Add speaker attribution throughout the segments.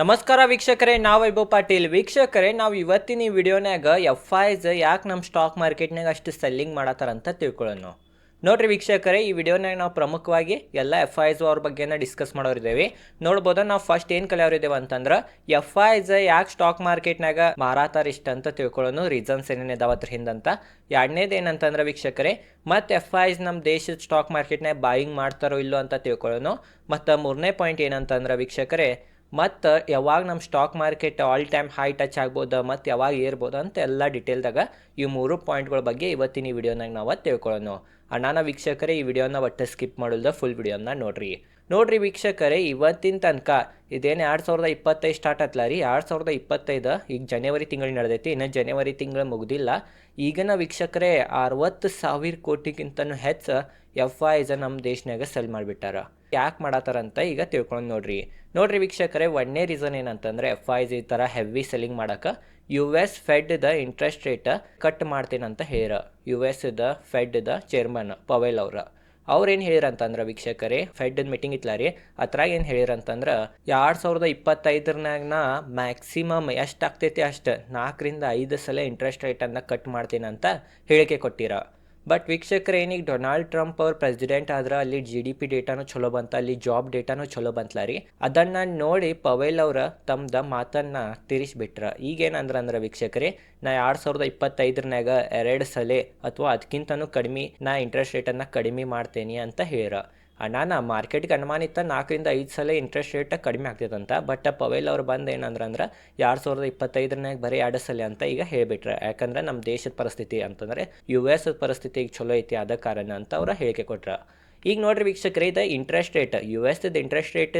Speaker 1: ನಮಸ್ಕಾರ ವೀಕ್ಷಕರೇ, ನಾವು ವೈಭವ್ ಪಾಟೀಲ್. ವೀಕ್ಷಕರೇ, ನಾವು ಇವತ್ತಿನ ಈ ವಿಡಿಯೋನಾಗ ಎಫ್ ಐಸ್ ಯಾಕೆ ನಮ್ಮ ಸ್ಟಾಕ್ ಮಾರ್ಕೆಟ್ನಾಗ ಅಷ್ಟು ಸೆಲ್ಲಿಂಗ್ ಮಾಡತ್ತಾರ ಅಂತ ತಿಳ್ಕೊಳ್ಳೋಣ. ನೋಡ್ರಿ ವೀಕ್ಷಕರೇ, ಈ ವಿಡಿಯೋನಾಗ ನಾವು ಪ್ರಮುಖವಾಗಿ ಎಲ್ಲ ಎಫ್ ಐಸ್ ಅವ್ರ ಬಗ್ಗೆನ ಡಿಸ್ಕಸ್ ಮಾಡೋರಿದ್ದೇವೆ. ನೋಡ್ಬೋದು ನಾವು ಫಸ್ಟ್ ಏನು ಕಲಿಯೋರಿದ್ದೇವೆ ಅಂತಂದ್ರೆ ಎಫ್ ಐಸ್ ಯಾಕೆ ಸ್ಟಾಕ್ ಮಾರ್ಕೆಟ್ನಾಗ ಮಾರಾತಾರ ಇಷ್ಟ ಅಂತ ತಿಳ್ಕೊಳ್ಳೋನು ರೀಸನ್ಸ್ ಏನೇನು ಅದ್ರ ಹಿಂದಂತ. ಎರಡನೇದು ಏನಂತಂದ್ರೆ ವೀಕ್ಷಕರೇ ಮತ್ತು ಎಫ್ ಐಸ್ ನಮ್ಮ ದೇಶದ ಸ್ಟಾಕ್ ಮಾರ್ಕೆಟ್ನಾಗ ಬಾಯಿಂಗ್ ಮಾಡ್ತಾರೋ ಇಲ್ಲೋ ಅಂತ ತಿಳ್ಕೊಳ್ಳೋನು. ಮತ್ತು ಮೂರನೇ ಪಾಯಿಂಟ್ ಏನಂತಂದ್ರೆ ವೀಕ್ಷಕರೇ ಮತ್ತು ಯಾವಾಗ ನಮ್ಮ stock market all time high touch ಆಗ್ಬೋದು, ಮತ್ತು ಯಾವಾಗ ಏರ್ಬೋದು ಅಂತ ಎಲ್ಲ ಡಿಟೇಲ್ದಾಗ ಈ ಮೂರು ಪಾಯಿಂಟ್ಗಳ ಬಗ್ಗೆ ಇವತ್ತಿನ ಈ ವಿಡಿಯೋನಾಗ ನಾವು ತಿಳ್ಕೊಳ್ಳೋಣ ಅಣ್ಣನ ವೀಕ್ಷಕರೇ ಈ ವಿಡಿಯೋನ ಒಟ್ಟು ಸ್ಕಿಪ್ ಮಾಡೋದ ಫುಲ್ ವಿಡಿಯೋನ ನೋಡ್ರಿ. ನೋಡ್ರಿ ವೀಕ್ಷಕರೇ, ಇವತ್ತಿನ ತನಕ ಇದೇನು ಎರಡು ಸಾವಿರದ ಇಪ್ಪತ್ತೈದು ಸ್ಟಾರ್ಟ್ ಆತ್ಲ ರೀ? ಎರಡು ಸಾವಿರದ ಇಪ್ಪತ್ತೈದು, ಈಗ ಜನವರಿ ತಿಂಗಳು ನಡೆದೈತಿ, ಇನ್ನು ಜನವರಿ ತಿಂಗಳು ಮುಗ್ದಿಲ್ಲ. ಈಗಿನ ವೀಕ್ಷಕರೇ ಅರವತ್ತು ಸಾವಿರ ಕೋಟಿಗಿಂತನೂ ಹೆಚ್ಚು ಎಫ್ ಐಸ್ ನಮ್ಮ ದೇಶನಾಗ ಸೆಲ್ ಮಾಡಿಬಿಟ್ಟಾರ. ಯಾಕೆ ಮಾಡತ್ತಾರಂತ ಈಗ ತಿಳ್ಕೊಂಡು ನೋಡ್ರಿ. ನೋಡ್ರಿ ವೀಕ್ಷಕರೇ ಒಂದನೇ ರೀಸನ್ ಏನಂತಂದ್ರೆ ಎಫ್ ಐಸ್ ಈ ಥರ ಹೆವಿ ಸೆಲ್ಲಿಂಗ್ ಮಾಡಕ್ಕೆ ಯು ಎಸ್ ಫೆಡ್ ದ ಇಂಟ್ರೆಸ್ಟ್ ರೇಟ್ ಕಟ್ ಮಾಡ್ತೀನಂತ ಹೇರ ಯು ಎಸ್ ದ ಫೆಡ್ ದ ಚೇರ್ಮನ್ ಪವೆಲ್ ಅವ್ರ. ಅವ್ರೇನು ಹೇಳಿರಂತಂದ್ರೆ ವೀಕ್ಷಕರೇ ಫೆಡ್ ಮೀಟಿಂಗ್ ಇತ್ತಲ್ಲ ರೀ ಅದ್ರಾಗ ಏನು ಹೇಳಿರಂತಂದ್ರೆ ಎರಡು ಸಾವಿರದ ನಾ ಮ್ಯಾಕ್ಸಿಮಮ್ ಎಷ್ಟು ಆಗ್ತೈತಿ ಅಷ್ಟು ನಾಲ್ಕರಿಂದ ಐದು ಸಲ ಇಂಟ್ರೆಸ್ಟ್ ರೇಟನ್ನು ಕಟ್ ಮಾಡ್ತೀನಂತ ಹೇಳಿಕೆ ಕೊಟ್ಟಿರ. ಬಟ್ ವೀಕ್ಷಕರು, ಏನೀಗ ಡೊನಾಲ್ಡ್ ಟ್ರಂಪ್ ಅವ್ರ ಪ್ರೆಸಿಡೆಂಟ್ ಆದ್ರೆ ಅಲ್ಲಿ ಜಿ ಡಿ ಪಿ ಡೇಟಾನು ಚಲೋ ಬಂತ, ಅಲ್ಲಿ ಜಾಬ್ ಡೇಟಾನು ಚಲೋ ಬಂತಲ್ಲ ರೀ. ಅದನ್ನ ನೋಡಿ ಪವೇಲ್ ಅವರ ತಮ್ಮದ ಮಾತನ್ನ ತಿರ್ಸ್ಬಿಟ್ರ. ಈಗೇನಂದ್ರ ಅಂದ್ರೆ ವೀಕ್ಷಕರೇ, ನಾ ಎರಡು ಸಾವಿರದ ಇಪ್ಪತ್ತೈದರನಾಗ ಎರಡು ಸಲ ಅಥವಾ ಅದಕ್ಕಿಂತನೂ ಕಡಿಮೆ ನಾ ಇಂಟ್ರೆಸ್ಟ್ ರೇಟನ್ನು ಕಡಿಮೆ ಮಾಡ್ತೇನೆ ಅಂತ ಹೇಳ ನಾನು ಮಾರ್ಕೆಟ್ಗೆ ಅನುಮಾನಿತ ನಾಲ್ಕರಿಂದ ಐದು ಸಲ ಇಂಟ್ರೆಸ್ಟ್ ರೇಟ್ ಕಡಿಮೆ ಆಗ್ತೈತಂತ ಬಟ್ ಪವೇಲ್ ಅವ್ರು ಬಂದು ಏನಂದ್ರೆ ಅಂದ್ರೆ ಎರಡು ಸಾವಿರದ ಇಪ್ಪತ್ತೈದರನಾಗ ಬರೀ ಎರಡು ಸಲ ಅಂತ ಈಗ ಹೇಳಿಬಿಟ್ರೆ. ಯಾಕಂದ್ರೆ ನಮ್ಮ ದೇಶದ ಪರಿಸ್ಥಿತಿ ಅಂತಂದರೆ ಯು ಎಸ್ ಪರಿಸ್ಥಿತಿ ಈಗ ಚಲೋ ಐತಿ ಆದ ಕಾರಣ ಅಂತ ಅವ್ರು ಹೇಳಿಕೆ ಕೊಟ್ರ. ಈಗ ನೋಡ್ರಿ ವೀಕ್ಷಕರೇ, ಇದು interest rate U S interest rate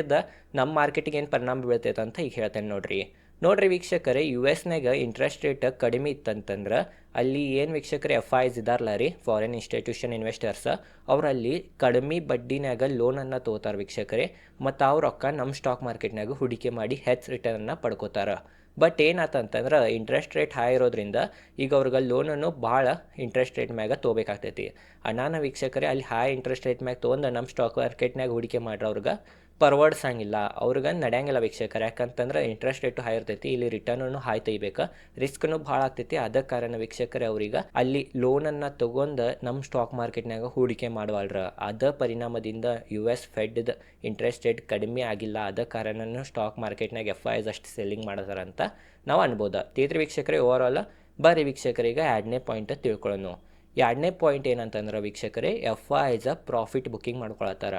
Speaker 1: ನಮ್ಮ ಮಾರ್ಕೆಟಿಗೆ ಏನು ಪರಿಣಾಮ ಬೀಳ್ತೈತೆ ಅಂತ ಈಗ ಹೇಳ್ತೇನೆ ನೋಡ್ರಿ. ನೋಡ್ರಿ ವೀಕ್ಷಕರೇ ಯು ಎಸ್ನಾಗ ಇಂಟ್ರೆಸ್ಟ್ ರೇಟ್ ಕಡಿಮೆ ಇತ್ತಂತಂದ್ರೆ ಅಲ್ಲಿ ಏನು ವೀಕ್ಷಕರೇ ಎಫ್ ಐಸ್ ಇದಾರಲ್ಲ ರೀ ಫಾರಿನ್ ಇನ್ಸ್ಟಿಟ್ಯೂಷನ್ ಇನ್ವೆಸ್ಟರ್ಸ್ ಅವರಲ್ಲಿ ಕಡಿಮೆ ಬಡ್ಡಿನಾಗ ಲೋನನ್ನು ತೊಗೋತಾರೆ ವೀಕ್ಷಕರೇ, ಮತ್ತು ಅವ್ರ ರೊಕ್ಕ ನಮ್ಮ ಸ್ಟಾಕ್ ಮಾರ್ಕೆಟ್ನಾಗ ಹೂಡಿಕೆ ಮಾಡಿ ಹೆಚ್ಚು ರಿಟರ್ನನ್ನು ಪಡ್ಕೋತಾರೆ. ಬಟ್ ಏನಾತಂತಂದ್ರೆ ಇಂಟ್ರೆಸ್ಟ್ ರೇಟ್ ಹೈ ಇರೋದ್ರಿಂದ ಈಗ ಅವ್ರಿಗೆ ಲೋನನ್ನು ಭಾಳ ಇಂಟ್ರೆಸ್ಟ್ ರೇಟ್ ಮ್ಯಾಗ ತೊಗೋಬೇಕಾಗ್ತೈತಿ. ಅನಾನ ವೀಕ್ಷಕರೇ, ಅಲ್ಲಿ ಹೈ ಇಂಟ್ರೆಸ್ಟ್ ರೇಟ್ ಮ್ಯಾಗ ತೊಗೊಂಡು ನಮ್ಮ ಸ್ಟಾಕ್ ಮಾರ್ಕೆಟ್ನಾಗ ಹೂಡಿಕೆ ಮಾಡ್ರವ್ರಿಗೆ ಪರ್ವಡ್ಸಂಗಿಲ್ಲ ಅವ್ರಿಗೆ ನಡೆಯಂಗಿಲ್ಲ ವೀಕ್ಷಕರು. ಯಾಕಂತಂದ್ರೆ ಇಂಟ್ರೆಸ್ಟ್ ರೇಟು ಹೈ ಇರ್ತೈತಿ. ಇಲ್ಲಿ ರಿಟರ್ನನ್ನು ಹಾಯ್ ತೆಗಿಬೇಕು. ರಿಸ್ಕ್ನು ಭಾಳ ಆಗ್ತೈತಿ. ಅದ ಕಾರಣ ವೀಕ್ಷಕರೇ ಅವ್ರಿಗೆ ಅಲ್ಲಿ ಲೋನನ್ನು ತಗೊಂಡು ನಮ್ಮ ಸ್ಟಾಕ್ ಮಾರ್ಕೆಟ್ನಾಗ ಹೂಡಿಕೆ ಮಾಡವಲ್ರ. ಅದ ಪರಿಣಾಮದಿಂದ ಯು ಎಸ್ ಫೆಡ್ದ ಇಂಟ್ರೆಸ್ಟ್ ರೇಟ್ ಕಡಿಮೆ ಆಗಿಲ್ಲ. ಅದ ಕಾರಣನೂ ಸ್ಟಾಕ್ ಮಾರ್ಕೆಟ್ನಾಗ ಎಫ್ ಐಸ್ ಅಷ್ಟು ಸೆಲ್ಲಿಂಗ್ ಅಂತ ನಾವು ಅನ್ಬೋದು. ತೀರ್ಥ ವೀಕ್ಷಕರೇ ಓವರ್ ಆಲ್ ಬರೀ ವೀಕ್ಷಕರಿಗೆ ಎರಡನೇ ಪಾಯಿಂಟ್ ತಿಳ್ಕೊಳ್ಳೋಣ ಎರಡನೇ ಪಾಯಿಂಟ್ ಏನಂತಂದ್ರೆ ವೀಕ್ಷಕರೇ ಎಫ್ ಐ ಎಸ್ ಅ ಪ್ರಾಫಿಟ್ ಬುಕ್ಕಿಂಗ್ ಮಾಡ್ಕೊಳತ್ತಾರ.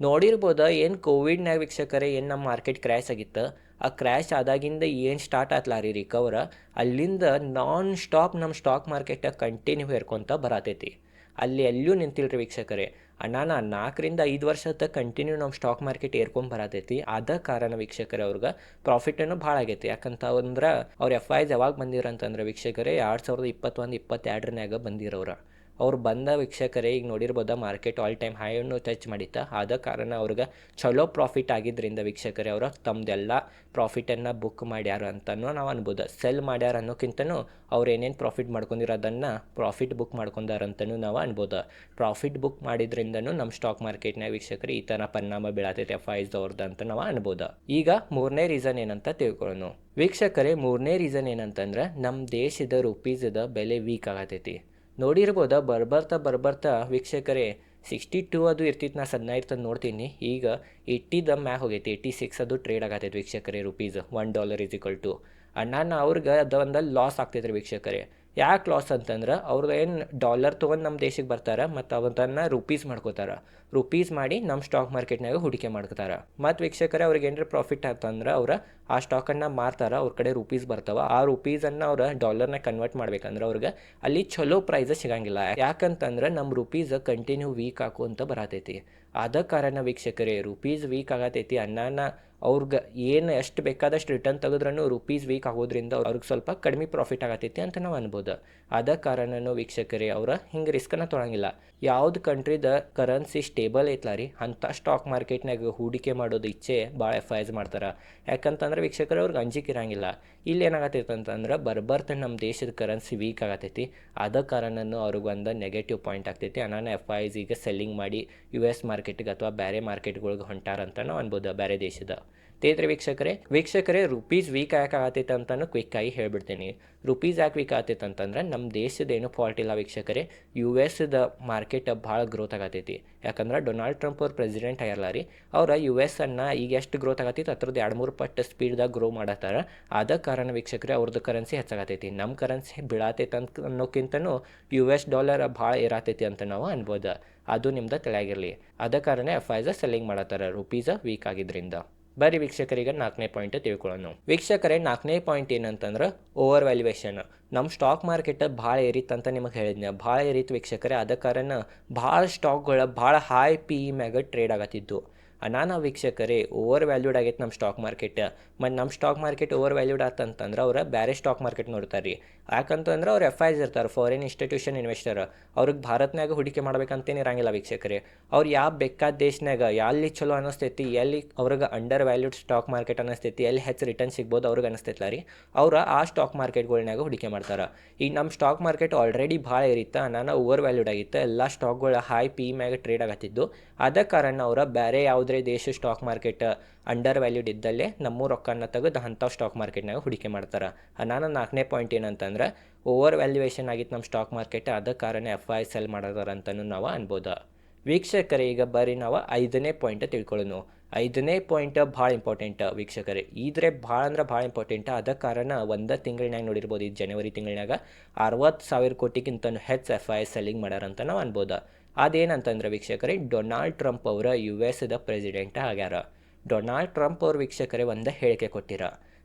Speaker 1: ನೋಡಿರ್ಬೋದು, ಏನು ಕೋವಿಡ್ನಾಗ ವೀಕ್ಷಕರೇ, ಏನು ನಮ್ಮ ಮಾರ್ಕೆಟ್ ಕ್ರ್ಯಾಶ್ ಆಗಿತ್ತು? ಆ ಕ್ರ್ಯಾಶ್ ಆದಾಗಿಂದ ಏನು ಸ್ಟಾರ್ಟ್ ಆತ್ಲ ರೀ ರಿಕವರ ಅಲ್ಲಿಂದ ನಾನ್ ಸ್ಟಾಪ್ ನಮ್ಮ ಸ್ಟಾಕ್ ಮಾರ್ಕೆಟ್ ಕಂಟಿನ್ಯೂ ಹೇರ್ಕೊತ ಬರತೈತಿ. ಅಲ್ಲಿ ಎಲ್ಲೂ ನಿಂತಿಲ್ರಿ ವೀಕ್ಷಕರೇ. ಅಣ್ಣಾನ ನಾಲ್ಕರಿಂದ ಐದು ವರ್ಷದ ಕಂಟಿನ್ಯೂ ನಮ್ಮ ಸ್ಟಾಕ್ ಮಾರ್ಕೆಟ್ ಏರ್ಕೊಂಡ್ ಬರತೈತಿ. ಅದ ಕಾರಣ ವೀಕ್ಷಕರೇ ಅವ್ರಿಗೆ ಪ್ರಾಫಿಟನ್ನು ಭಾಳ ಆಗೈತಿ. ಯಾಕಂತ ಅಂದ್ರೆ ಅವ್ರ ಎಫ್ ಐಸ್ ಯಾವಾಗ ಬಂದಿರಂತಂದ್ರೆ ವೀಕ್ಷಕರೇ, ಎರಡು ಸಾವಿರದ ಇಪ್ಪತ್ತೊಂದು, ಇಪ್ಪತ್ತೆರಡರನ್ಯಾಗ ಬಂದಿರೋರು ಅವ್ರು ಬಂದ ವೀಕ್ಷಕರೇ, ಈಗ ನೋಡಿರ್ಬೋದ ಮಾರ್ಕೆಟ್ ಆಲ್ ಟೈಮ್ ಹೈಯನ್ನು ಟಚ್ ಮಾಡಿತ್ತ. ಆದ ಕಾರಣ ಅವ್ರಿಗೆ ಚಲೋ ಪ್ರಾಫಿಟ್ ಆಗಿದ್ದರಿಂದ ವೀಕ್ಷಕರೇ, ಅವರು ತಮ್ಮದೆಲ್ಲ ಪ್ರಾಫಿಟನ್ನು ಬುಕ್ ಮಾಡ್ಯಾರ ಅಂತನೂ ನಾವು ಅನ್ಬೋದು. ಸೆಲ್ ಮಾಡ್ಯಾರ ಅನ್ನೋಕ್ಕಿಂತನೂ ಅವ್ರು ಏನೇನು ಪ್ರಾಫಿಟ್ ಮಾಡ್ಕೊಂಡಿರೋದನ್ನು ಪ್ರಾಫಿಟ್ ಬುಕ್ ಮಾಡ್ಕೊಂಡಾರಂತನೂ ನಾವು ಅನ್ಬೋದು. ಪ್ರಾಫಿಟ್ ಬುಕ್ ಮಾಡಿದ್ರಿಂದನೂ ನಮ್ಮ ಸ್ಟಾಕ್ ಮಾರ್ಕೆಟ್ನಾಗ ವೀಕ್ಷಕರು ಈ ಥರ ಪರಿಣಾಮ ಬೀಳತೈತೆ ಎಫ್ ಐಸ್ದವ್ರದ್ದು ಅಂತ ನಾವು ಅನ್ಬೋದು. ಈಗ ಮೂರನೇ ರೀಸನ್ ಏನಂತ ತಿಳ್ಕೊಳ್ಳೋಣ ವೀಕ್ಷಕರೇ, ಮೂರನೇ ರೀಸನ್ ಏನಂತಂದ್ರೆ ನಮ್ಮ ದೇಶದ ರುಪೀಸದ ಬೆಲೆ ವೀಕ್ ಆಗತೈತಿ. ನೋಡಿರ್ಬೋದ? ಬರ್ಬರ್ತಾ ಬರ್ಬರ್ತಾ. ವೀಕ್ಷಕರೇ ಸಿಕ್ಸ್ಟಿ ಟೂ ಅದು ಇರ್ತಿತ್ತು ನಾ ಸಣ್ಣ ಇರ್ತದೆ ನೋಡ್ತೀನಿ. ಈಗ ಏಯ್ಟಿದ ಮ್ಯಾಗ ಹೋಗೈತಿ. ಏಯ್ಟಿ ಸಿಕ್ಸ್ ಅದು ಟ್ರೇಡ್ ಆಗತ್ತೈತೆ ವೀಕ್ಷಕರೇ rupees one dollar is equal to ಅಣ್ಣ ಅವ್ರಿಗೆ ಅದು ಒಂದು ಲಾಸ್ ಆಗ್ತೈತೆ ರೀ ವೀಕ್ಷಕರೇ. ಯಾಕೆ ಲಾಸ್ ಅಂತಂದ್ರೆ ಅವ್ರದ್ದು ಏನು ಡಾಲರ್ ತೊಗೊಂಡು ನಮ್ಮ ದೇಶಕ್ಕೆ ಬರ್ತಾರೆ ಮತ್ತು ಅವನ್ನ ರುಪೀಸ್ ಮಾಡ್ಕೋತಾರೆ. ರುಪೀಸ್ ಮಾಡಿ ನಮ್ಮ ಸ್ಟಾಕ್ ಮಾರ್ಕೆಟ್ನಾಗ ಹೂಡಿಕೆ ಮಾಡ್ಕೋತಾರೆ. ಮತ್ತು ವೀಕ್ಷಕರೇ ಅವ್ರಿಗೆ ಏನಾರ ಪ್ರಾಫಿಟ್ ಆಯ್ತಂದ್ರೆ ಅವ್ರು ಆ ಸ್ಟಾಕನ್ನು ಮಾರ್ತಾರೆ, ಅವ್ರ ಕಡೆ ರುಪೀಸ್ ಬರ್ತಾವೆ. ಆ ರುಪೀಸನ್ನು ಅವ್ರು ಡಾಲರ್ನ ಕನ್ವರ್ಟ್ ಮಾಡ್ಬೇಕಂದ್ರೆ ಅವ್ರಿಗೆ ಅಲ್ಲಿ ಚಲೋ ಪ್ರೈಸ ಸಿಗಂಗಿಲ್ಲ. ಯಾಕಂತಂದ್ರೆ ನಮ್ಮ ರುಪೀಸ್ ಕಂಟಿನ್ಯೂ ವೀಕ್ ಹಾಕು ಅಂತ ಬರತೈತಿ. ಆದ ಕಾರಣ ವೀಕ್ಷಕರೇ ರುಪೀಸ್ ವೀಕ್ ಆಗತೈತಿ ಅನ್ನನ ಅವ್ರಿಗೆ ಏನು ಎಷ್ಟು ಬೇಕಾದಷ್ಟು ರಿಟರ್ನ್ ತೆಗೆದ್ರೂ ರುಪೀಸ್ ವೀಕ್ ಆಗೋದ್ರಿಂದ ಅವ್ರಿಗೆ ಸ್ವಲ್ಪ ಕಡಿಮೆ ಪ್ರಾಫಿಟ್ ಆಗತ್ತೈತಿ ಅಂತ ನಾವು ಅನ್ಬೋದು. ಆದ ಕಾರಣನೂ ವೀಕ್ಷಕರೇ, ಅವ್ರ ಹಿಂಗೆ ರಿಸ್ಕನ್ನು ತೊಳಂಗಿಲ್ಲ. ಯಾವ್ದು ಕಂಟ್ರಿದ ಕರೆನ್ಸಿ ಸ್ಟೇಬಲ್ ಐತ್ಲ ರೀ ಅಂಥ ಸ್ಟಾಕ್ ಮಾರ್ಕೆಟ್ನಾಗ ಹೂಡಿಕೆ ಮಾಡೋದು ಇಚ್ಛೆ ಭಾಳ ಎಫ್ ಐಸ್ ಮಾಡ್ತಾರೆ. ಯಾಕಂತಂದ್ರೆ ವೀಕ್ಷಕರು, ಅವ್ರಿಗೆ ಅಂಜಿಕೆ ಇರಂಗಿಲ್ಲ. ಇಲ್ಲಿ ಏನಾಗತ್ತೈತೆ ಅಂತಂದ್ರೆ ಬರ್ಬರ್ತ ನಮ್ಮ ದೇಶದ ಕರೆನ್ಸಿ ವೀಕ್ ಆಗತೈತಿ. ಆದ ಕಾರಣನೂ ಅವ್ರಿಗೆ ಒಂದು ನೆಗೆಟಿವ್ ಪಾಯಿಂಟ್ ಆಗ್ತೈತಿ. ಅನಾನ ಎಫ್ ಐಸ್ ಈಗ ಸೆಲ್ಲಿಂಗ್ ಮಾಡಿ ಯು ಎಸ್ ಮಾರ್ಕೆಟ್ಗೆ ಅಥವಾ ಬೇರೆ ಮಾರ್ಕೆಟ್ಗಳಿಗೆ ಹೊಂಟಾರಂತ ನಾವು ಅನ್ಬೋದು ಬೇರೆ ದೇಶದ. ತೇತ್ರಿ ವೀಕ್ಷಕರೇ ವೀಕ್ಷಕರೇ, ರುಪೀಸ್ ವೀಕ್ ಯಾಕೆ ಆಗತೈತೆ ಅಂತಲೂ ಕ್ವಿಕ್ ಆಗಿ ಹೇಳ್ಬಿಡ್ತೀನಿ. ರುಪೀಸ್ ಯಾಕೆ ವೀಕ್ ಆಗತೈತೆ ಅಂತಂದ್ರೆ ನಮ್ಮ ದೇಶದ ಏನು ಫಾಲ್ಟ್ ಇಲ್ಲ ವೀಕ್ಷಕರೇ ಯು ಎಸ್ದ ಮಾರ್ಕೆಟ್ ಭಾಳ ಗ್ರೋತ್ ಆಗತೈತಿ. ಯಾಕಂದ್ರೆ ಡೊನಾಲ್ಡ್ ಟ್ರಂಪ್ ಅವ್ರ ಪ್ರೆಸಿಡೆಂಟ್ ಆಗಿರಲ್ಲ ರೀ, ಅವ್ರ ಯು ಎಸ್ ಅನ್ನ ಈಗ ಎಷ್ಟು ಗ್ರೋತ್ ಆಗತ್ತೈತೆ ಅದ್ರದ್ದು ಎರಡು ಮೂರು ಪಟ್ಟು ಸ್ಪೀಡ್ದಾಗ ಗ್ರೋ ಮಾಡತ್ತಾರ. ಆದ ಕಾರಣ ವೀಕ್ಷಕರೇ ಅವ್ರದ್ದು ಕರೆನ್ಸಿ ಹೆಚ್ಚಾಗತೈತಿ. ನಮ್ಮ ಕರೆನ್ಸಿ ಬೀಳತೈತೆ ಅಂತ ಅನ್ನೋಕ್ಕಿಂತನೂ ಯು ಎಸ್ ಡಾಲರ್ ಭಾಳ ಇರತೈತಿ ಅಂತ ನಾವು ಅನ್ಬೋದು. ಅದು ನಿಮ್ದು ತಿಳಿಯಾಗಿರಲಿ. ಅದ ಕಾರಣ ಎಫ್ ಐಸ ಸೆಲ್ಲಿಂಗ್ ಮಾಡತ್ತಾರ ರುಪೀಸ ವೀಕ್ ಆಗಿದ್ರಿಂದ. ಬರೀ ವೀಕ್ಷಕರಿಗೆ ನಾಲ್ಕನೇ ಪಾಯಿಂಟ್ ತಿಳ್ಕೊಳ್ಳೋಣ. ವೀಕ್ಷಕರೇ, ನಾಲ್ಕನೇ ಪಾಯಿಂಟ್ ಏನಂತಂದ್ರೆ ಓವರ್ ವ್ಯಾಲ್ಯೂಯೇಷನ್ ನಮ್ಮ ಸ್ಟಾಕ್ ಮಾರ್ಕೆಟ್ ಭಾಳ ಅಂತ ನಿಮಗೆ ಹೇಳಿದ್ನ ಭಾಳ ಏರಿತ್ತು ವೀಕ್ಷಕರೇ ಅದ ಕಾರಣ ಭಾಳ ಸ್ಟಾಕ್ಗಳು ಭಾಳ ಹೈ ಪಿ ಇ ಮ್ಯಾಗ ಟ್ರೇಡ್ ಆಗತ್ತಿದ್ದು. ಅನಾನ ವೀಕ್ಷಕರೇ ಓವರ್ ವ್ಯಾಲ್ಯೂಡ್ ಆಗೈತೆ ನಮ್ಮ ಸ್ಟಾಕ್ ಮಾರ್ಕೆಟ್ ಮತ್ತು ನಮ್ಮ ಸ್ಟಾಕ್ ಮಾರ್ಕೆಟ್ ಓವರ್ ವ್ಯಾಲ್ಯೂಡ್ ಆತಂತಂದ್ರೆ ಅವ್ರು ಬೇರೆ ಸ್ಟಾಕ್ ಮಾರ್ಕೆಟ್ ನೋಡ್ತಾರೆ ರೀ ಯಾಕಂತಂದ್ರೆ ಅವ್ರು ಎಫ್ ಐಸ್ ಇರ್ತಾರೆ ಫಾರಿನ್ ಇನ್ಸ್ಟಿಟ್ಯೂಷನ್ ಇನ್ವೆಸ್ಟರ್ ಅವ್ರಿಗೆ ಭಾರತ್ನಾಗ ಹೂಡಿಕೆ ಮಾಡ್ಬೇಕಂತೇನು ಇರಂಗಿಲ್ಲ ವೀಕ್ಷಕರೇ. ಅವ್ರು ಯಾವ ಬೇಕಾದ ದೇಶನಾಗ ಎಲ್ಲಿ ಚಲೋ ಅನ್ನಿಸ್ತೈತಿ ಎಲ್ಲಿ ಅವ್ರಿಗೆ ಅಂಡರ್ ವ್ಯಾಲ್ಯೂಡ್ ಸ್ಟಾಕ್ ಮಾರ್ಕೆಟ್ ಅನ್ನಿಸ್ತೈತಿ ಎಲ್ಲಿ ಹೆಚ್ಚು ರಿಟರ್ನ್ ಸಿಗ್ಬೋದು ಅವ್ರಿಗೆ ಅನಿಸ್ತೈತಲ್ಲ ರೀ. ಅವ್ರು ಆ ಸ್ಟಾಕ್ ಮಾರ್ಕೆಟ್ಗಳ್ನಾಗ ಹೂಡಿಕೆ ಮಾಡ್ತಾರೆ. ಈಗ ನಮ್ಮ ಸ್ಟಾಕ್ ಮಾರ್ಕೆಟ್ ಆಲ್ರೆಡಿ ಭಾಳ ಇರಿತ್ತ ನಾನು ಓವರ್ ವ್ಯಾಲ್ಯೂಡ್ ಆಗಿತ್ತು, ಎಲ್ಲ ಸ್ಟಾಕ್ಗಳ ಹೈ ಪಿ ಮ್ಯಾಗ ಟ್ರೇಡ್ ಆಗತ್ತಿದ್ದು. ಅದ ಕಾರಣ ಅವ್ರ ಬೇರೆ ಯಾವುದೇ ದೇಶ ಸ್ಟಾಕ್ ಮಾರ್ಕೆಟ್ ಅಂಡರ್ ವ್ಯಾಲ್ಯೂಡ್ ಇದ್ದಲ್ಲೇ ನಮ್ಮ ರೊಕ್ಕನ ತೆಗೆದು ಅಂಥವು ಸ್ಟಾಕ್ ಮಾರ್ಕೆಟ್ನಾಗ ಹೂಡಿಕೆ ಮಾಡ್ತಾರೆ. ನಾನು ನಾಲ್ಕನೇ ಪಾಯಿಂಟ್ ಏನಂತಂದ್ರೆ ಓವರ್ ವ್ಯಾಲ್ಯೂಯೇಷನ್ ಆಗಿತ್ತು ನಮ್ಮ ಸ್ಟಾಕ್ ಮಾರ್ಕೆಟ್ ಅದ ಕಾರಣ ಎಫ್ ಐ ಸೆಲ್ ಅಂತಲೂ ನಾವು ಅನ್ಬೋದು. ವೀಕ್ಷಕರೇ, ಈಗ ಬರೀ ನಾವು ಐದನೇ ಪಾಯಿಂಟ್ ತಿಳ್ಕೊಳ್ಳೋಣ ಐದನೇ ಪಾಯಿಂಟ್ ಭಾಳ ಇಂಪಾರ್ಟೆಂಟ್ ವೀಕ್ಷಕರೇ. ಇದ್ರೆ ಭಾಳ ಅಂದ್ರೆ ಭಾಳ ಇಂಪಾರ್ಟೆಂಟ್ ಅದ ಕಾರಣ ಒಂದು ತಿಂಗಳಿನಾಗ ನೋಡಿರ್ಬೋದು, ಈ ಜನವರಿ ತಿಂಗಳಿನಾಗ ಅರವತ್ತು ಸಾವಿರ ಕೋಟಿಗಿಂತ ಹೆಚ್ಚು ಎಫ್ ಐ ಸೆಲ್ಲಿಂಗ್ ಮಾಡ್ಯಾರಂತ ನಾವು ಅನ್ಬೋದು. ಅದೇನಂತಂದ್ರೆ ವೀಕ್ಷಕರೇ, ಡೊನಾಲ್ಡ್ ಟ್ರಂಪ್ ಅವರ ಯು ಎಸ್ದ ಪ್ರೆಸಿಡೆಂಟ್ ಆಗ್ಯಾರ. ಡೊನಾಲ್ಡ್ ಟ್ರಂಪ್ ಅವ್ರ ವೀಕ್ಷಕರೇ ಒಂದು ಹೇಳಿಕೆ ಕೊಟ್ಟಿರ.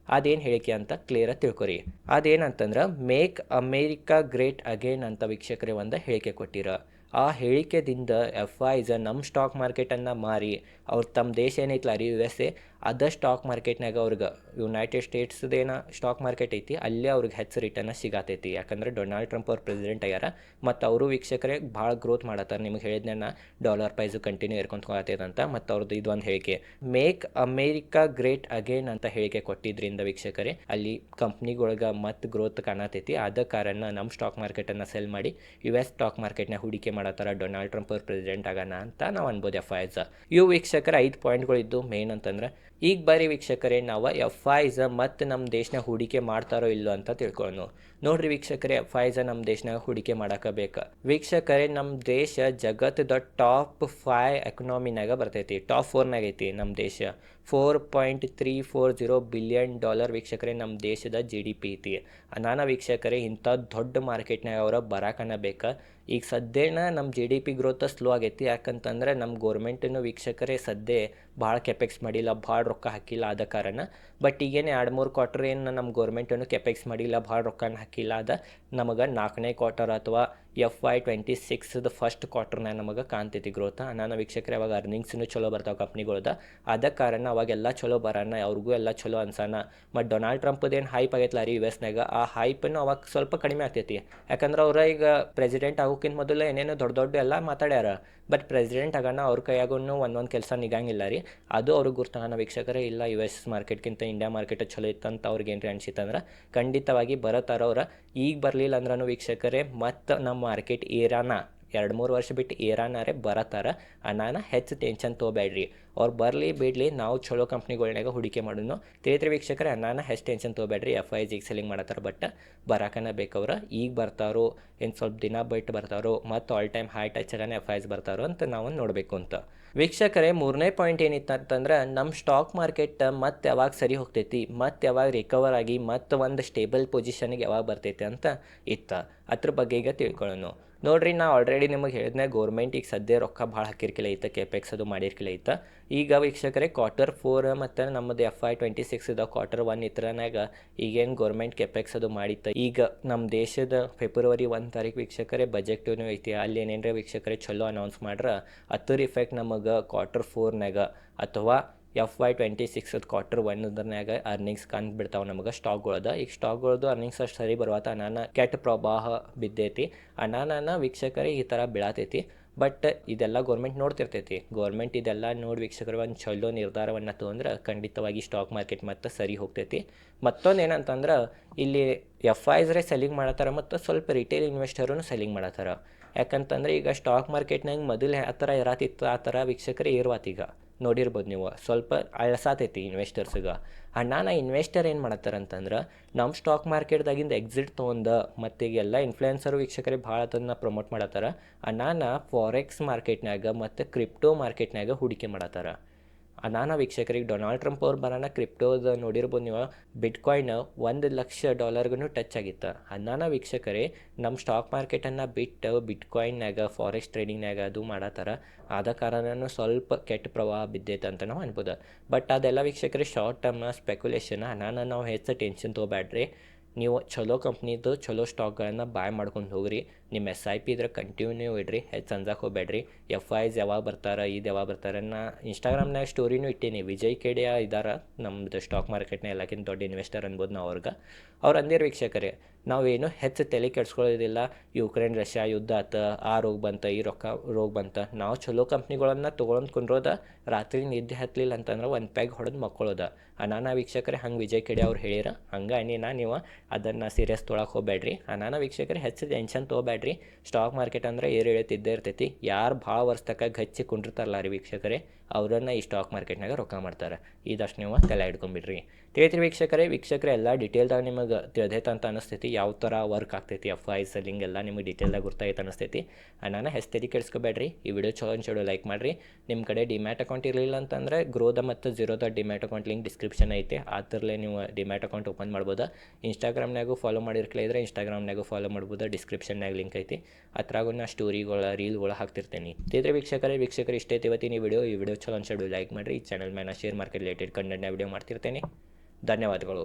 Speaker 1: ಅದೇನು ಹೇಳಿಕೆ ಅಂತ ಕ್ಲಿಯರ್ ತಿಳ್ಕೊರಿ. ಅದೇನಂತಂದ್ರೆ, ಮೇಕ್ ಅಮೇರಿಕಾ ಗ್ರೇಟ್ ಅಗೇನ್ ಅಂತ ವೀಕ್ಷಕರೇ ಒಂದು ಹೇಳಿಕೆ ಕೊಟ್ಟಿರ. ಆ ಹೇಳಿಕೆದಿಂದ ಎಫ್ ಐಸ್ ನಮ್ಮ ಸ್ಟಾಕ್ ಮಾರ್ಕೆಟನ್ನು ಮಾರಿ ಅವ್ರು ತಮ್ಮ ದೇಶ ಏನೈತಲ್ಲ ಅರಿ ಯು ಎಸ್ ಎ, ಅದ ಸ್ಟಾಕ್ ಮಾರ್ಕೆಟ್ನಾಗ ಅವ್ರಿಗೆ ಯುನೈಟೆಡ್ ಸ್ಟೇಟ್ಸ್ದೇನ ಸ್ಟಾಕ್ ಮಾರ್ಕೆಟ್ ಐತಿ, ಅಲ್ಲೇ ಅವ್ರಿಗೆ ಹೆಚ್ಚು ರಿಟರ್ನ್ ಸಿಗತೈತಿ. ಯಾಕಂದ್ರೆ ಡೊನಾಲ್ಡ್ ಟ್ರಂಪ್ ಅವ್ರು ಪ್ರೆಸಿಡೆಂಟ್ ಆಗ್ಯಾರ, ಮತ್ತು ಅವರು ವೀಕ್ಷಕರೇ ಭಾಳ ಗ್ರೋತ್ ಮಾಡತ್ತಾರ. ನಿಮಗೆ ಹೇಳಿದ್ನ ಡಾಲರ್ ಪ್ರೈಸ್ ಕಂಟಿನ್ಯೂ ಇರ್ಕೊಂತ ಅಂತ, ಮತ್ತು ಅವ್ರದ್ದು ಇದೊಂದು ಹೇಳಿಕೆ. ಮೇಕ್ ಅಮೇರಿಕಾ ಗ್ರೇಟ್ ಅಗೇನ್ ಅಂತ ಹೇಳಿಕೆ ಕೊಟ್ಟಿದ್ರಿಂದ ವೀಕ್ಷಕರೇ, ಅಲ್ಲಿ ಕಂಪ್ನಿಗಳಿಗೆ ಮತ್ತು ಗ್ರೋತ್ ಕಾಣತೈತಿ. ಆದ ಕಾರಣ ನಮ್ಮ ಸ್ಟಾಕ್ ಮಾರ್ಕೆಟನ್ನು ಸೆಲ್ ಮಾಡಿ, ಯು ಎಸ್ ಸ್ಟಾಕ್ ಮಾರ್ಕೆಟ್ನ ಹೂಡಿಕೆ ಮಾಡತ್ತಾರ ಡೊನಾಲ್ಡ್ ಟ್ರಂಪ್ ಅವ್ರು ಪ್ರೆಸಿಡೆಂಟ್ ಆಗೋಣ ಅಂತ ನಾವು ಅನ್ಬೋದು ಎಫ್ ಯು ಇವು ವೀಕ್ಷಕರ ಐದು ಪಾಯಿಂಟ್ಗಳಿದ್ದು ಮೇನ್ ಅಂತಂದ್ರೆ, ಈಗ ಬರೀ ವೀಕ್ಷಕರೇ, ನಾವು ಎಫ್ ಐಸ್ ಮತ್ತು ನಮ್ಮ ದೇಶನ ಹೂಡಿಕೆ ಮಾಡ್ತಾರೋ ಇಲ್ಲೋ ಅಂತ ತಿಳ್ಕೊಳ್ಳೋಣ ನೋಡ್ರಿ ವೀಕ್ಷಕರೇ ಎಫ್ ಐಸ್ ನಮ್ಮ ದೇಶನಾಗ ಹೂಡಿಕೆ ಮಾಡಕಬೇಕ ಬೇಕು. ವೀಕ್ಷಕರೇ ನಮ್ಮ ದೇಶ ಜಗತ್ತದ ಟಾಪ್ ಫೈ ಎಕನಾಮಿನಾಗ ಬರ್ತೈತಿ ಟಾಪ್ ಫೋರ್ನಾಗ ಐತಿ ನಮ್ಮ ದೇಶ. Four point three four zero billion dollar ವೀಕ್ಷಕರೇ ನಮ್ಮ ದೇಶದ ಜಿ ಡಿ ಪಿ ಐತಿ. ನಾನಾ ವೀಕ್ಷಕರೇ, ಇಂಥ ದೊಡ್ಡ ಮಾರ್ಕೆಟ್ನಾಗ ಅವರ ಬರಾಕನ ಬೇಕಾ. ಈಗ ಸದ್ಯನ ನಮ್ಮ G D P growth slow ಆಗೈತಿ. ಯಾಕಂತಂದ್ರೆ ನಮ್ಮ ಗೋರ್ಮೆಂಟನ್ನು ವೀಕ್ಷಕರೇ ಸದ್ಯ ಭಾಳ ಕೆಪೆಕ್ಸ್ ಮಾಡಿಲ್ಲ, ಭಾಳ ರೊಕ್ಕ ಹಾಕಿಲ್ಲ ಆದ ಕಾರಣ. ಬಟ್ ಈಗೇನು ಎರಡು ಮೂರು ಕ್ವಾರ್ಟರ್ ಏನು ನಮ್ಮ ಗೌರ್ಮೆಂಟೇನು ಕೆಪೆಕ್ಸ್ ಮಾಡಿಲ್ಲ, ಭಾಳ ರೊಕ್ಕನ ಹಾಕಿಲ್ಲ ಅದ ನಮಗೆ ನಾಲ್ಕನೇ ಕ್ವಾರ್ಟರ್ ಅಥವಾ ಎಫ್ ಐ ಟ್ವೆಂಟಿ ಸಿಕ್ಸ್ದು ಫಸ್ಟ್ ಕ್ವಾರ್ಟರ್ನ ನಮಗೆ ಕಾಣ್ತೈತಿ ಗ್ರೋತ್ ನಾನು ವೀಕ್ಷಕರೇ, ಅವಾಗ ಅರ್ನಿಂಗ್ಸ್ನು ಚಲೋ ಬರ್ತಾವೆ ಕಂಪ್ನಿಗಳ್ದ ಅದ ಕಾರಣ ಅವಾಗೆಲ್ಲ ಚಲೋ ಬರೋಣ ಅವ್ರಿಗೂ ಎಲ್ಲ ಚಲೋ ಅನ್ಸೋಣ ಮತ್ತು ಡೊನಾಲ್ಡ್ ಟ್ರಂಪ್ದೇನು ಹೈಪ್ ಆಗೈತಲ್ಲ ರೀ ಯು ಎಸ್ನಾಗ ಆ ಹೈಪನ್ನು ಅವಾಗ ಸ್ವಲ್ಪ ಕಡಿಮೆ ಆಗ್ತೈತಿ. ಯಾಕಂದ್ರೆ ಅವ್ರ ಈಗ ಪ್ರೆಸಿಡೆಂಟ್ ಆಗೋಕ್ಕಿಂತ ಮೊದಲು ಏನೇನು ದೊಡ್ಡ ದೊಡ್ಡ ಎಲ್ಲ ಮಾತಾಡ್ಯಾರ. ಬಟ್ ಪ್ರೆಸಿಡೆಂಟ್ ಆಗೋಣ ಅವ್ರ ಕೈಯಾಗೂ ಒಂದೊಂದು ಕೆಲಸ ನಿಗಂಗಿಲ್ಲ ರೀ. ಅದು ಅವ್ರಿಗೆ ಗುರ್ತಾನ ವೀಕ್ಷಕರೇ, ಇಲ್ಲ ಯು ಎಸ್ ಮಾರ್ಕೆಟ್ಗಿಂತ ಇಂಡಿಯಾ ಮಾರ್ಕೆಟ್ ಚಲೋ ಇತ್ತಂತ ಅವ್ರಿಗೆ ಏನು ಅನ್ಸಿತ್ತಂದ್ರೆ ಖಂಡಿತವಾಗಿ ಬರತ್ತಾರ ಅವ್ರ ಈಗ ಬರಲಿಲ್ಲ ಅಂದ್ರೂ ವೀಕ್ಷಕರೇ, ಮತ್ತು ನಮ್ಮ ಮಾರ್ಕೆಟ್ ಏರಾನ ಎರಡು ಮೂರು ವರ್ಷ ಬಿಟ್ಟು ಏರಾನಾರೆ ಬರತ್ತಾರ ಅನಾನ ಹೆಚ್ಚು ಟೆನ್ಷನ್ ತೊಗೋಬೇಡ್ರಿ ಅವ್ರು ಬರಲಿ ಬಿಡಲಿ, ನಾವು ಚಲೋ ಕಂಪ್ನಿಗಳ್ನಾಗ ಹೂಡಿಕೆ ಮಾಡೋಣ ತೀರ್ಥ ವೀಕ್ಷಕರೇ ಅನಾನ ಹೆಚ್ಚು ಟೆನ್ಷನ್ ತೊಗೋಬೇಡ್ರಿ ಎಫ್ ಐ ಜಿಗೆ ಸೆಲ್ಲಿಂಗ್ ಮಾಡತ್ತಾರ ಬಟ್ ಬರಕನ ಬೇಕವ್ರ. ಈಗ ಬರ್ತಾರೋ ಇನ್ನು ಸ್ವಲ್ಪ ದಿನ ಬಿಟ್ಟು ಬರ್ತಾರೋ, ಮತ್ತು ಆಲ್ ಟೈಮ್ ಹೈ ಟಚ್ ಆಗನೇ ಎಫ್ ಐಸ್ ಬರ್ತಾರೋ ಅಂತ ನಾವು ನೋಡಬೇಕು ಅಂತ. ವೀಕ್ಷಕರೇ, ಮೂರನೇ ಪಾಯಿಂಟ್ ಏನಿತ್ತು ಅಂತಂದ್ರೆ ನಮ್ಮ ಸ್ಟಾಕ್ ಮಾರ್ಕೆಟ್ ಮತ್ತೆ ಯಾವಾಗ ಸರಿ ಹೋಗ್ತೈತಿ, ಮತ್ತೆ ಯಾವಾಗ ರಿಕವರ್ ಆಗಿ, ಮತ್ತೆ ಒಂದು ಸ್ಟೇಬಲ್ ಪೊಸಿಷನ್ಗೆ ಯಾವಾಗ ಬರ್ತೈತಿ ಅಂತ ಇತ್ತ. ಅದ್ರ ಬಗ್ಗೆ ಈಗ ತಿಳ್ಕೊಳ್ಳೋಣ ನೋಡ್ರಿ, ನಾ ಆಲ್ರೆಡಿ ನಿಮಗೆ ಹೇಳಿದ್ನೆ ಗೌರ್ಮೆಂಟ್ ಈಗ ಸದ್ಯ ರೊಕ್ಕ ಭಾಳ ಹಾಕಿರ್ಕಿಲ್ಲ ಐತೆ ಕೆಪೆಕ್ಸ್ ಅದು ಮಾಡಿರ್ಕಿಲ್ಲ ಐತೆ. ಈಗ ವೀಕ್ಷಕರೇ ಕ್ವಾರ್ಟರ್ ಫೋರ್ ಮತ್ತು ನಮ್ಮದು ಎಫ್ ಐ ಟ್ವೆಂಟಿ ಸಿಕ್ಸ್ ಇದಾವೆ ಕ್ವಾರ್ಟರ್ ಒನ್ ಇತ್ರನಾಗ ಈಗೇನು ಗೌರ್ಮೆಂಟ್ ಕೆಪೆಕ್ಸ್ ಅದು ಮಾಡಿತ್ತು. ಈಗ ನಮ್ಮ ದೇಶದ ಫೆಬ್ರವರಿ ಒಂದು ತಾರೀಕು ವೀಕ್ಷಕರೇ ಬಜೆಟೂ ಐತಿ, ಅಲ್ಲಿ ಏನೇನರ ವೀಕ್ಷಕರೇ ಚಲೋ ಅನೌನ್ಸ್ ಮಾಡ್ರೆ ಅದ್ರ ಇಫೆಕ್ಟ್ ನಮಗೆ ಕ್ವಾರ್ಟರ್ ಫೋರ್ನಾಗ ಅಥವಾ F Y twenty six quarter one ಅದ್ರನ್ಯಾಗ earnings ಕಂಡು ಬಿಡ್ತಾವೆ ನಮಗೆ ಸ್ಟಾಕ್ಗಳದ ಈಗ ಸ್ಟಾಕ್ಗಳದ್ದು ಅರ್ನಿಂಗ್ಸ್ ಅಷ್ಟು ಸರಿ ಬರುವತ್ತ ಅನಾನ ಕೆಟ್ಟ ಪ್ರಭಾವ ಬಿದ್ದೈತಿ. ಅನಾನ ವೀಕ್ಷಕರಿಗೆ ಈ ಥರ ಬೀಳತೈತಿ. ಬಟ್ ಇದೆಲ್ಲ ಗೌರ್ಮೆಂಟ್ ನೋಡ್ತಿರ್ತೈತಿ. ಗೌರ್ಮೆಂಟ್ ಇದೆಲ್ಲ ನೋಡಿ ವೀಕ್ಷಕರು ಒಂದು ಚಲೋ ನಿರ್ಧಾರವನ್ನು ತೊಗೊಂಡ್ರೆ ಖಂಡಿತವಾಗಿ ಸ್ಟಾಕ್ ಮಾರ್ಕೆಟ್ ಮತ್ತು ಸರಿ ಹೋಗ್ತೈತಿ. ಮತ್ತೊಂದು ಏನಂತಂದ್ರೆ, ಇಲ್ಲಿ ಎಫ್ ಐಸ್ರೇ ಸೆಲ್ಲಿಂಗ್ ಮಾಡತ್ತಾರ ಮತ್ತು ಸ್ವಲ್ಪ ರಿಟೇಲ್ ಇನ್ವೆಸ್ಟರೂ ಸೆಲ್ಲಿಂಗ್ ಮಾಡತ್ತಾರ. ಯಾಕಂತಂದ್ರೆ ಈಗ ಸ್ಟಾಕ್ ಮಾರ್ಕೆಟ್ನಾಗ ಮೊದಲು ಆ ಥರ ಇರತ್ತಿತ್ತು ಆ ಥರ ವೀಕ್ಷಕರೇ ಇರುವತ್ತೀಗ ನೋಡಿರ್ಬೋದು ನೀವು. ಸ್ವಲ್ಪ ಅಳಸಾತೈತಿ ಇನ್ವೆಸ್ಟರ್ಸ್ಗೆ ಅಣ್ಣಾನ ಇನ್ವೆಸ್ಟರ್ ಏನು ಮಾಡತ್ತಾರ ಅಂತಂದ್ರೆ ನಮ್ಮ ಸ್ಟಾಕ್ ಮಾರ್ಕೆಟ್ದಾಗಿಂದ ಎಕ್ಸಿಟ್ ತೊಗೊಂಡು ಮತ್ತು ಈಗ ಎಲ್ಲ ಇನ್ಫ್ಲುಯೆನ್ಸರು ವೀಕ್ಷಕರಿಗೆ ಭಾಳ ಅದನ್ನು ಪ್ರಮೋಟ್ ಮಾಡತ್ತಾರ. ಅಣ್ಣಾನ ಫಾರೆಕ್ಸ್ ಮಾರ್ಕೆಟ್ನಾಗ ಮತ್ತು ಕ್ರಿಪ್ಟೋ ಮಾರ್ಕೆಟ್ನಾಗ ಹೂಡಿಕೆ ಮಾಡತ್ತಾರ. ಅನಾನ ವೀಕ್ಷಕರಿಗೆ ಡೊನಾಲ್ಡ್ ಟ್ರಂಪ್ ಅವ್ರು ಬರೋಣ ಕ್ರಿಪ್ಟೋದ ನೋಡಿರ್ಬೋದು ನೀವು. ಬಿಟ್ಕಾಯಿನ್ ಒಂದು ಲಕ್ಷ ಡಾಲರ್ಗೂ ಟಚ್ ಆಗಿತ್ತು. ಅನಾನ ವೀಕ್ಷಕರೇ ನಮ್ಮ ಸ್ಟಾಕ್ ಮಾರ್ಕೆಟನ್ನು ಬಿಟ್ಟು ಬಿಟ್ಕಾಯಿನ್ನಾಗ ಫಾರೆಸ್ಟ್ ಟ್ರೇಡಿಂಗ್ನಾಗ ಅದು ಮಾಡತ್ತಾರ. ಆದ ಕಾರಣನೂ ಸ್ವಲ್ಪ ಕೆಟ್ಟ ಪ್ರವಾಹ ಬಿದ್ದೈತೆ ಅಂತ ನಾವು ಅನ್ಬೋದು. ಬಟ್ ಅದೆಲ್ಲ ವೀಕ್ಷಕರೇ ಶಾರ್ಟ್ ಟರ್ಮ್ ಸ್ಪೆಕ್ಯುಲೇಷನ್ ಅನಾನ ನಾವು ಹೆಚ್ಚು ಟೆನ್ಷನ್ ತೊಗೋಬೇಡ್ರಿ ನೀವು ಚಲೋ ಕಂಪ್ನಿದು ಚಲೋ ಸ್ಟಾಕ್ಗಳನ್ನು ಬಾಯ್ ಮಾಡ್ಕೊಂಡು ಹೋಗ್ರಿ. ನಿಮ್ಮ ಎಸ್ ಐ ಪಿ ಇದ್ರೆ ಕಂಟಿನ್ಯೂ ಇಡ್ರಿ. ಹೆಚ್ಚು ಅಂಜಕ್ಕೆ ಹೋಗ್ಬೇಡ್ರಿ. ಎಫ್ ಐಸ್ ಯಾವಾಗ ಬರ್ತಾರೆ ಇದು ಯಾವಾಗ ಬರ್ತಾರೆ ನಾ ಇನ್ಸ್ಟಾಗ್ರಾಮ್ನಾಗ ಸ್ಟೋರಿನೂ ಇಟ್ಟೀನಿ. ವಿಜಯ್ ಕೆಡೆಯ ಇದಾರ. ನಮ್ಮದು ಸ್ಟಾಕ್ ಮಾರ್ಕೆಟ್ನ ಎಲ್ಲಕ್ಕಿಂತ ದೊಡ್ಡ ಇನ್ವೆಸ್ಟರ್ ಅನ್ಬೋದು ನಾವು ಅವ್ರಿಗೆ. ಅವ್ರು ಅಂದಿರು ವೀಕ್ಷಕರೇ ನಾವೇನು ಹೆಚ್ಚು ತಲೆ ಕೆಡ್ಸ್ಕೊಳ್ಳೋದಿಲ್ಲ. ಯುಕ್ರೇನ್, ರಷ್ಯಾ ಯುದ್ಧ ಆತ, ಆ ರೋಗ ಬಂತ, ಈ ರೊಕ್ಕ ರೋಗ ಬಂತ. ನಾವು ಚಲೋ ಕಂಪ್ನಿಗಳನ್ನು ತೊಗೊಂಡು ಕುಂದ್ರೋದ, ರಾತ್ರಿ ನಿದ್ದೆ ಹತ್ತಲಿಲ್ಲ ಅಂತಂದ್ರೆ ಒಂದು ಪ್ಯಾಗ್ ಹೊಡೆದು ಮಕ್ಕೊಳ್ಳೋದ. ಅನಾನ ವೀಕ್ಷಕರೇ, ಹಂಗೆ ವಿಜಯ್ ಕೆಡೆ ಅವ್ರು ಹೇಳಿರ ಹಂಗೆ ಅನಿನ ನೀವು, ಅದನ್ನು ಸೀರಿಯಸ್ ತೊಳಕ್ಕೆ ಹೋಗ್ಬೇಡ್ರಿ ಅನಾನ ವೀಕ್ಷಕರೇ, ಹೆಚ್ಚು ಟೆನ್ಷನ್ ತೊಗೋಬೇಡ್ರಿ ಸ್ಟಾಕ್ ಮಾರ್ಕೆಟ್ ಅಂದರೆ ಏರು ಇಳಿತಿದ್ದೇ ಇರ್ತೈತಿ. ಯಾರು ಭಾಳ ವರ್ಷ ತಕ್ಕ ಗಚ್ಚಿ ಕುಂಡಿರ್ತಾರಲ್ಲ ರೀ ವೀಕ್ಷಕರೇ. ಅವರನ್ನು ಈ ಸ್ಟಾಕ್ ಮಾರ್ಕೆಟ್ನಾಗ ರೊಕ್ಕ ಮಾಡ್ತಾರೆ. ಇದಷ್ಟು ನೀವು ತಲೆ ಹಿಡ್ಕೊಂಬಿಡ್ರಿ. ತಿಳಿತೀರಿ ವೀಕ್ಷಕರೇ ವೀಕ್ಷಕರೇ ಎಲ್ಲ ಡೀಟೇಲ್ದಾಗ ನಿಮಗೆ ತಿಳಿದೈತೆ ಅಂತ ಅನಿಸ್ತೈತಿ ಯಾವ ಥರ ವರ್ಕ್ ಆಗ್ತೈತಿ ಎಫ್ ಐ ಸೆಲ್ಲಿಂಗ್ ಎಲ್ಲ ನಿಮಗೆ ಡೀಟೇಲ್ದಾಗ ಗೊತ್ತಾಯ್ತು ಅನಿಸ್ತೈತಿ ನಾನು ಹೆಸರಿ ಕೆಡಿಸ್ಕೋಬೇಡ್ರಿ ಈ ವಿಡಿಯೋ ಚಲೋ ಅನ್ಸೋಡು ಲೈಕ್ ಮಾಡಿರಿ. ನಿಮ್ಮ ಕಡೆ ಡಿಮ್ಯಾಟ್ ಅಕೌಂಟ್ ಇರಲಿಲ್ಲ ಅಂತಂದರೆ ಗ್ರೋದ ಮತ್ತು Zerodha demat account link description ಐತೆ. ಆ ನೀವು ಡಿಮ್ಯಾಟ್ ಅಕೌಂಟ್ ಓಪನ್ ಮಾಡ್ಬೋದು. ಇನ್ಸ್ಟಾಗ್ರಾಮ್ನಾಗೂ ಫಾಲೋ ಮಾಡಿರ್ಕಲೇ ಇದ್ರೆ ಇನ್ಸ್ಟಾಗ್ರಾಮ್ನಾಗೂ ಫಾಲೋ ಮಾಡ್ಬೋದು. ಡಿಸ್ಕ್ರಿಪ್ಷನ್ನಾಗ ಲಿಂಕ್ ಐತಿ. ಅದ್ರಾಗೂ ನಾ ಸ್ಟೋರಿಗಳ ರೀಲ್ಗಳು ಹಾಕ್ತಿರ್ತೀನಿ. ತಿದ್ರೆ ವೀಕ್ಷಕರೇ, ವೀಕ್ಷಕರು, ಇಷ್ಟೇ ಇವತ್ತಿನ ಈ ವಿಡಿಯೋ ಈ ವಿಡಿಯೋ ಚಲೋ ಅನ್ಸೋಡು ಲೈಕ್ ಮಾಡಿರಿ ಈ ಚಾನಲ್ ಮೇಲೆ ಶೇರ್ ಮಾರ್ಕೆಟ್ ರಿಲೇಟೆಡ್ ಕಂಟೆಂಟ್ನ ವಿಡಿಯೋ ಮಾಡ್ತಿರ್ತೇನೆ. ಧನ್ಯವಾದಗಳು.